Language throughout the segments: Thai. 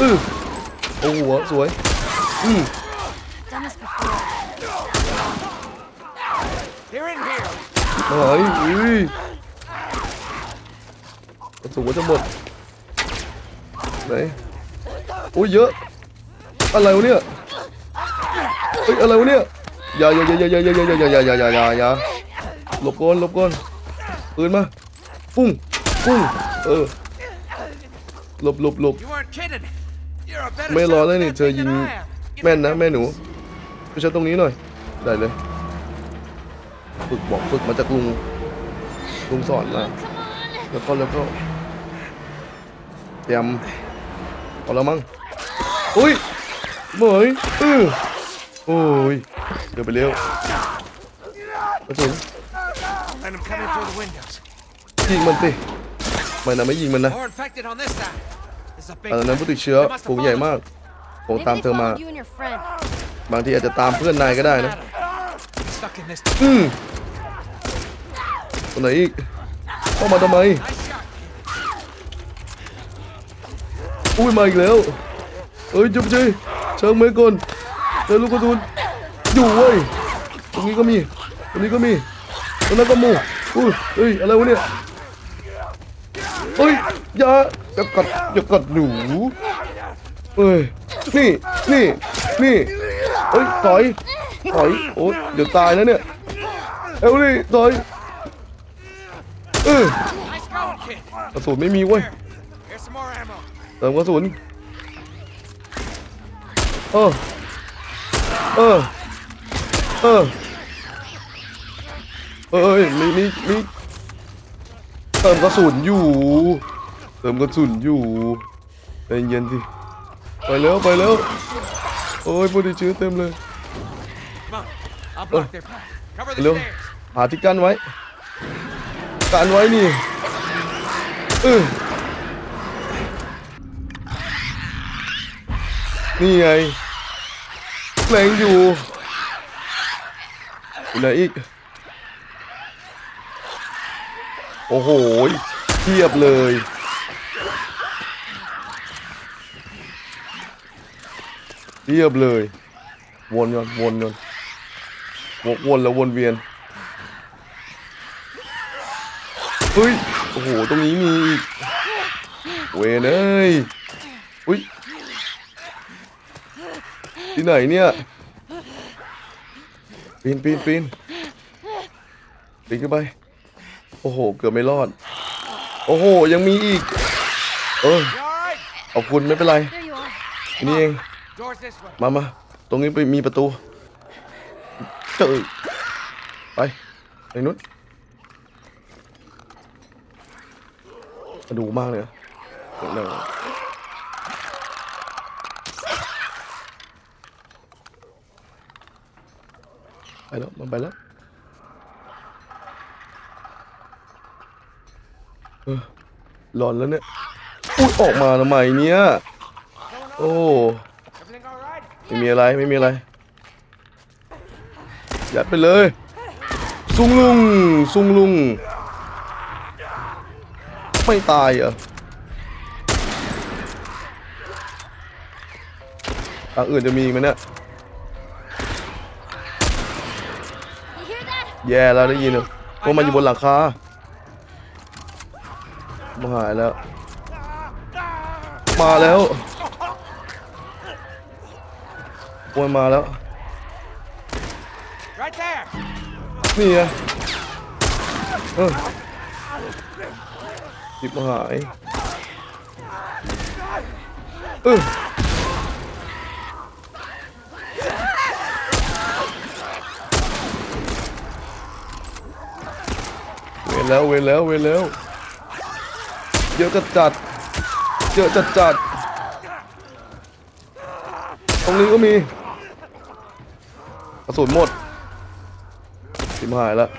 อือโอ้โหสวย อืม Done this before. They're in here. เฮ้ยอุ้ยกระสุนจะหมดไหนโอ้ยเยอะ อะไรวะเนี่ยเฮ้ยอะไรวะเนี่ยอย่าอย่าอย่าอย่าอย่าอย่าอย่าอย่าอย่าอย่าอย่าอย่าหลบก่อนหลบก่อนปืนมาปุ้งปุ้งเออหลบหลบหลบ ไม่รอแล้วนี่เธอยิงแม่นนะแม่หนูไปใช้ตรงนี้หน่อย ได้เลย ฝึกบอกฝึกมาจากลุง ลุงสอนมาแล้วก็แล้วก็เตรียมเอาแล้วมั้งอุ้ยเหมยเออโอ้ยเดี๋ยวไปเร็วกระสุนยิงมันสิไม่นะไม่ยิงมันนะ อันนั้นผู้ติดเชื้อฝูงใหญ่มากผมตามเธอมา บางทีอาจจะตามเพื่อนนายก็ได้นะอืมตัวไหนอีกเข้ามาทำไมอุ้ยมาอีกแล้วเอ้ยจุ๊บจีเชิงเมก่อนเจอลูกกระสุนอยู่เว้ยตรงนี้ก็มีตรงนี้ก็มีตรงนั้นก็มูอุ้ยเอ้ยอะไรวะเนี่ยเอ้ยอย่า อย่ากัดอย่ากัดหนูเอ้ยนี่นี่นี่เอ้ยถอยถอยโอ้เดี๋ยวตายแล้วเนี่ยเอ้ยนี่ถอยเออกระสุนไม่มีเว้ยเติมกระสุนเออเออเออเอ้ยมีมีมีเติมกระสุนอยู่ เติมกระสุนอยู่ใจเย็นสิไปแล้วไปแล้วโอ้ยผู้ติดเชื้อเต็มเลย Come on. I'll block their path. Cover the เร็ว stairs. หาที่กั้นไว้กันไว้นี่เออนี่ไงแรงอยู่อยู่ไหนอีก โอ้โหเทียบเลย เทียบเลย วนก่อนวนก่อนวกวนแล้ววนเวียนเฮ้ยโอ้โหตรงนี้มีเวเอ้ยอุ้ยที่ไหนเนี่ยปีนปีนปีนปีนขึ้นไปโอ้โห เกือบไม่รอด โอ้โห ยังมีอีก เออขอบคุณไม่เป็นไร นี่เอง มามา ตรงนี้ไปมีประตูเจอไปไปนู้นกระดูมากเลยเดี๋ยวไปแล้วมันไปแล้วเออหลอนแล้วเนี่ยอุ้ยออกมาทำไมเนี่ย โอ้ ไม่มีอะไรไม่มีอะไร ยัดไปเลยซุงลุงซุงลุง ไม่ตายเหรอทางอื่นจะมีอีกไหมเนี่ย แย่แล้วได้ยินเหรอพวกมันอยู่บนหลังคามาหายแล้ว มาแล้ว โอ้ยมาแล้ว Right there. นี่ไงเออจิบมาหายเออเวรแล้วเวรแล้วเวรแล้วเยอะจัดจัดเยอะจัดจัดตรงนี้ก็มีก ระสุนหมดทิมหายแล้ว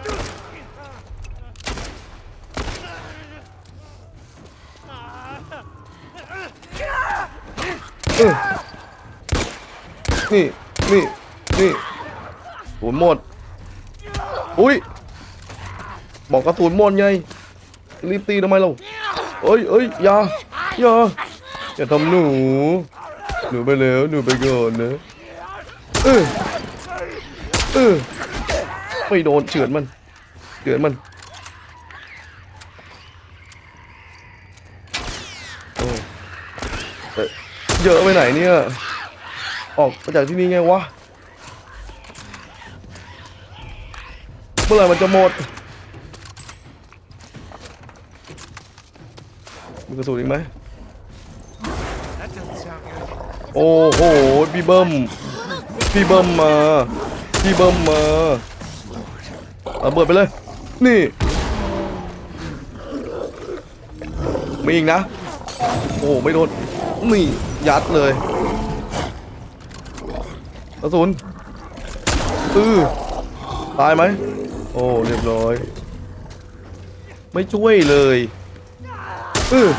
นี่ นี่ นี่สูนหมด อุ้ย บอกกระสุนหมดไง รีบตีทำไมเราเอ้ยเอ้ยอย่าอย่าอย่าทำหนู หนูไปแล้ว หนูไปก่อนนะเออ เออไม่โดนเฉือนมันเฉือนมันเยอะไปไหนเนี่ย ออกมาจากที่นี่ไงวะ เมื่อไหร่มันจะหมดมีกระสุนอีกไหมโอ้โหพี่เบิ้มพี่เบิ้มมา พี่เบิ้มมาระเบิดไปเลย นี่ มีอีกนะ โอ้ไม่โดนนี่ยัดเลยกระสุนอือตายไหม โอ้เรียบร้อย ไม่ช่วยเลยอือ